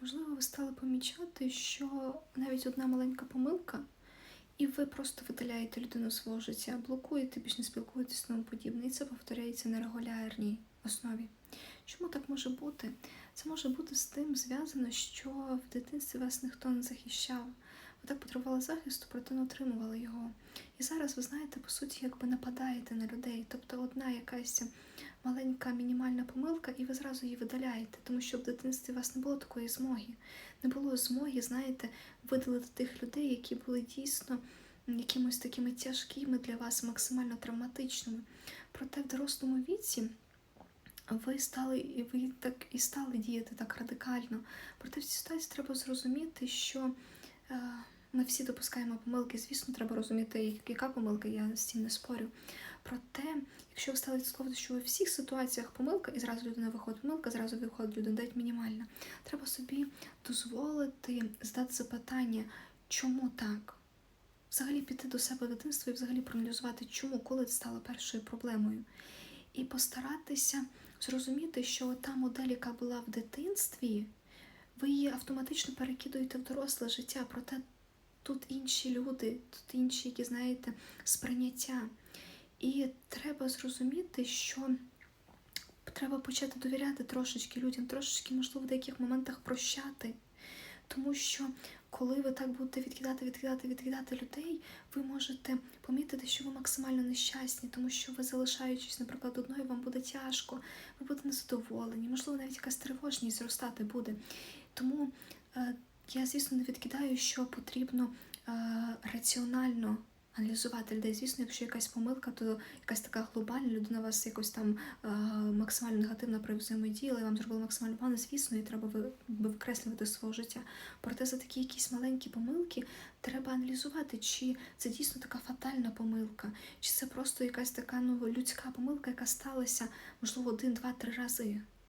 Можливо, ви стали помічати, що навіть одна маленька помилка, і ви просто видаляєте людину з свого життя, блокуєте, більш не спілкуєтесь з тому подібне. І це повторяється на регулярній основі. Чому так може бути? Це може бути з тим зв'язано, що в дитинстві вас ніхто не захищав. Ви так потребували захисту, проте не отримували його. І зараз ви знаєте, по суті, якби нападаєте на людей. Тобто одна якась маленька мінімальна помилка, і ви зразу її видаляєте, тому що в дитинстві у вас не було такої змоги. Не було змоги, знаєте, видалити тих людей, які були дійсно якимось такими тяжкими для вас, максимально травматичними. Проте в дорослому віці ви стали і ви так і стали діяти так радикально. Проте в цій ситуації треба зрозуміти, що ми всі допускаємо помилки. Звісно, треба розуміти, яка помилка, я з цим не спорю. Проте, якщо ви стали відслідковувати, що в всіх ситуаціях помилка, і зразу людина виходить помилка, зразу виходить людина, навіть мінімальна. Треба собі дозволити здати запитання, чому так? Взагалі піти до себе в дитинство і взагалі проаналізувати, чому, коли це стало першою проблемою. І постаратися зрозуміти, що та модель, яка була в дитинстві, ви її автоматично перекидуєте в доросле життя, проте тут інші люди, тут інші, які знаєте, сприйняття. І треба зрозуміти, що треба почати довіряти трошечки людям, трошечки, можливо, в деяких моментах прощати. Тому що коли ви так будете відкидати, відкидати, відкидати людей, ви можете помітити, що ви максимально нещасні, тому що ви залишаючись, наприклад, одною, вам буде тяжко, ви будете незадоволені, можливо, навіть якась тривожність зростати буде. Тому е, я, звісно, не відкидаю, що потрібно е, раціонально аналізувати людей. Звісно, якщо якась помилка, то якась така глобальна людина вас якось там е, максимально негативно взаємодіяла, і вам зробила максимально погано, звісно, і треба ви, ви викреслювати свого життя. Проте за такі якісь маленькі помилки треба аналізувати, чи це дійсно така фатальна помилка, чи це просто якась така ну, людська помилка, яка сталася, можливо, один, два, три рази.